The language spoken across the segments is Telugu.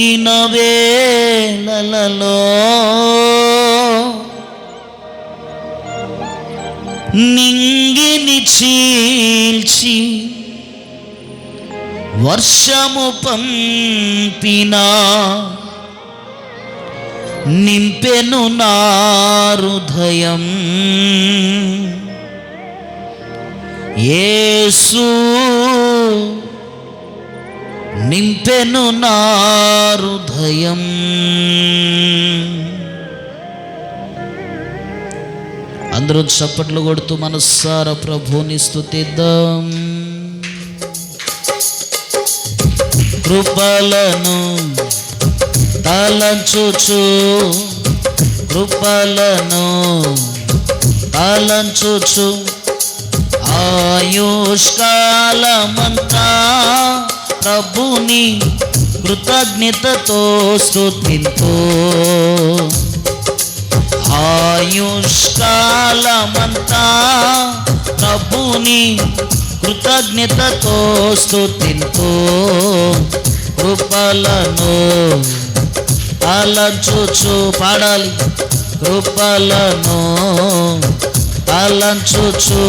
కృంగిన వేలలో నింగిని చీల్చి వర్షము పంపినా నింపెను నా హృదయం. యేసు నింపెను నా హృదయం. అందరూ చప్పట్లు కొడుతూ మనస్సార ప్రభుని స్థుతిద్దాం కృపలను తలంచుచు కృపలను తలంచుచు ఆయుష్కాలమంతా ప్రభుని కృతజ్ఞతతో స్థుతితో ఆయుష్కాలమంతా ప్రభుని కృతజ్ఞతతో స్థుతితో కృపలను అలంచుచు పాడాలి. కృపలను అలంచుచు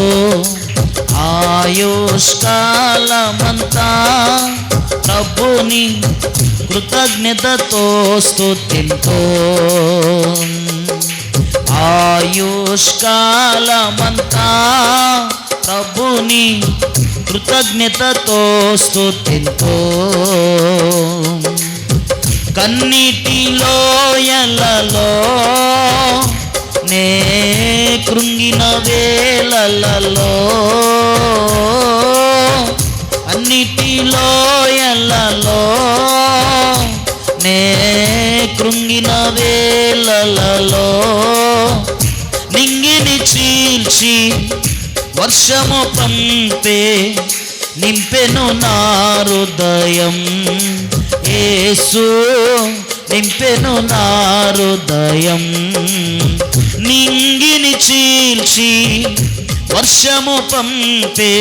ఆయుష్కాలమంతా ప్రభుని కృతజ్ఞతతో స్తుతింతో ఆయుష్కాలమంతా ప్రభుని కృతజ్ఞతతో స్తుతింతో కన్నీటిలో లోయలలో కృంగిన వేలలో అన్నిటిలో ఎల్లలో నే కృంగిన వేలలో నింగిని చీల్చి వర్షము పంపే నింపెను నా హృదయం. నింపెను నా హృదయం నింగిని చీల్చి వర్షము పంపే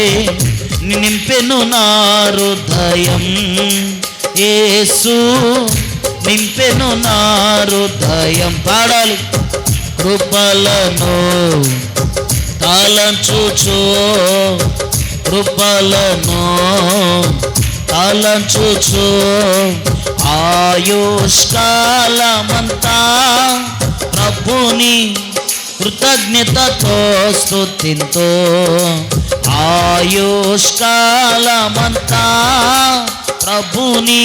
నింపెను నా హృదయం నింపెను నా హృదయం పాడాలి. కృపలను తాళంచుచు కృపలను తాళంచుచు ఆయుష్కాలమంతా ప్రభుని కృతజ్ఞతతో స్థుతింతో ఆయుష్కాలమంతా ప్రభుని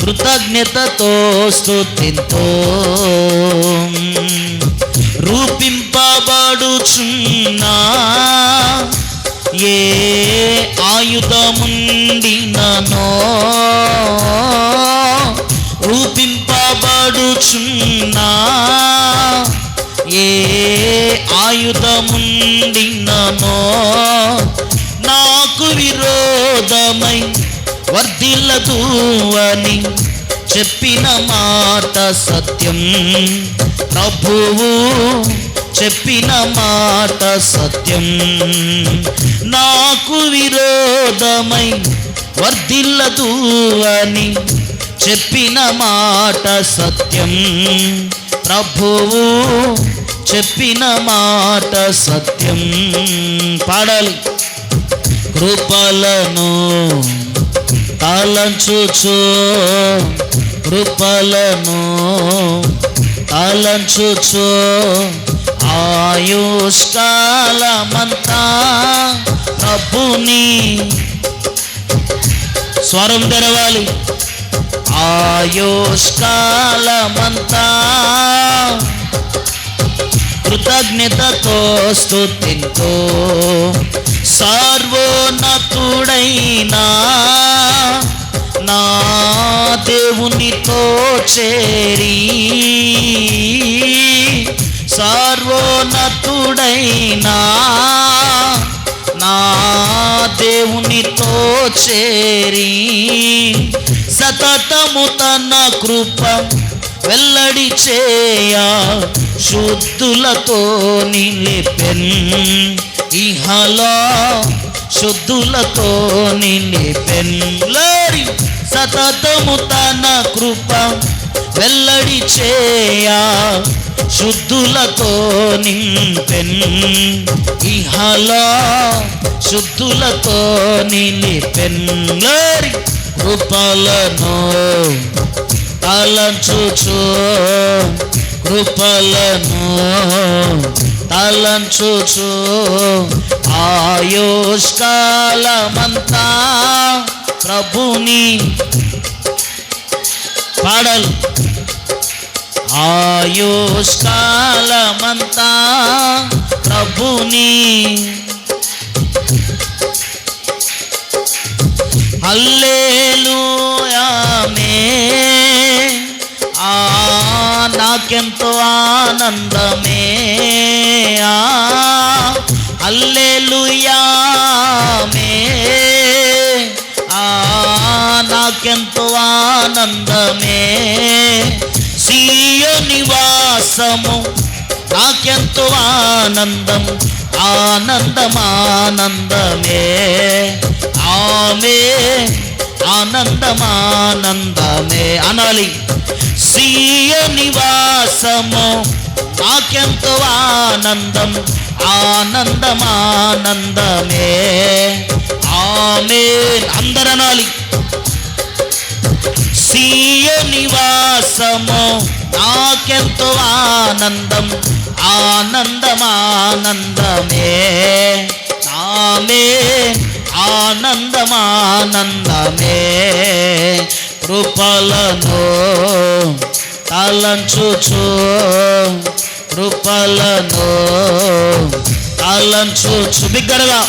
కృతజ్ఞతతో స్థుతింతో రూపింపబడుచున్నా ఏ ఆయుధముండిననో. రూపింపబడుచున్నా. ఏ ఆయుధముండిననో. నాకు విరోధమై వర్ధిల్లదు అని చెప్పిన మాట సత్యం. ప్రభువు చెప్పిన మాట సత్యం. నాకు విరోధమై వర్ధిల్లదు అని చెప్పిన మాట సత్యం. ప్రభువు చెప్పిన మాట సత్యం. పాడాలి. కృపలను తలంచుచు కృపలను తలంచుచు ఆయుష్కాలమంతా ప్రభుని స్వరం తెరవాలి. ఆయుష్కాలమంతా కృతజ్ఞతతో స్థుతితో సర్వోన్నతుడైనా నా దేవునితో చేరి సర్వోన్నతుడైనా నా దేవునితో చేరి సతతము తన కృప వెల్లడి చేయ శుద్ధులతో నిలిపెన్. ఇహలా శుద్ధులతో నిలిపెన్. లేరి సతతము తన కృప వెల్లడి చేయా శుద్ధులతో నింపెన్. ఇహలో శుద్ధులతో నిలిపెన్. కృపలను తలంచుచు కృపలను తలంచుచు. ఆయుష్కాలమంతా ప్రభుని పాడాలి. ఆయుష్కాలమంతా ప్రభుని అల్లేలుయామే ఆ నాకెంతో ఆనందమే. అల్లే నివాసము నాకెంతో ఆనందం ఆనందమానందమే. ఆమె ఆనందమానందమే. అనాలి. సీయ నివాసము నాకెంతో ఆనందం ఆనందమానందమే. ఆమె అందరనాలి. సీయ నివాసము. నాకెంతో ఆనందం ఆనందమానందమే. నామే ఆనందమానందమే. కృపలను తలంచుచు కృపలను తలంచుచు. బిగ్గరగా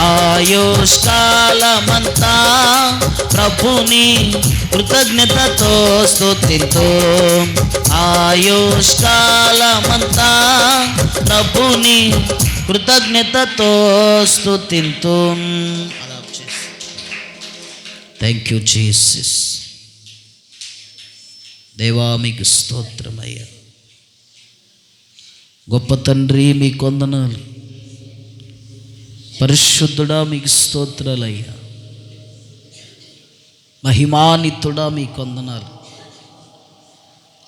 ఆయుష్కాలమంతా ప్రభుని కృతజ్ఞతతో స్థుతితో ఆయుష్కాలమంతా ప్రభుని కృతజ్ఞతతో స్తుతింతూ. థ్యాంక్ యూ జీసస్ దేవా మీకు స్తోత్రమయ్యా. గొప్ప తండ్రి మీ కొందనాలు పరిశుద్ధుడా మీకు స్తోత్రాలయ్యా. మహిమానితుడా మీ కొందనాలు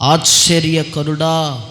ఆశ్చర్యకరుడా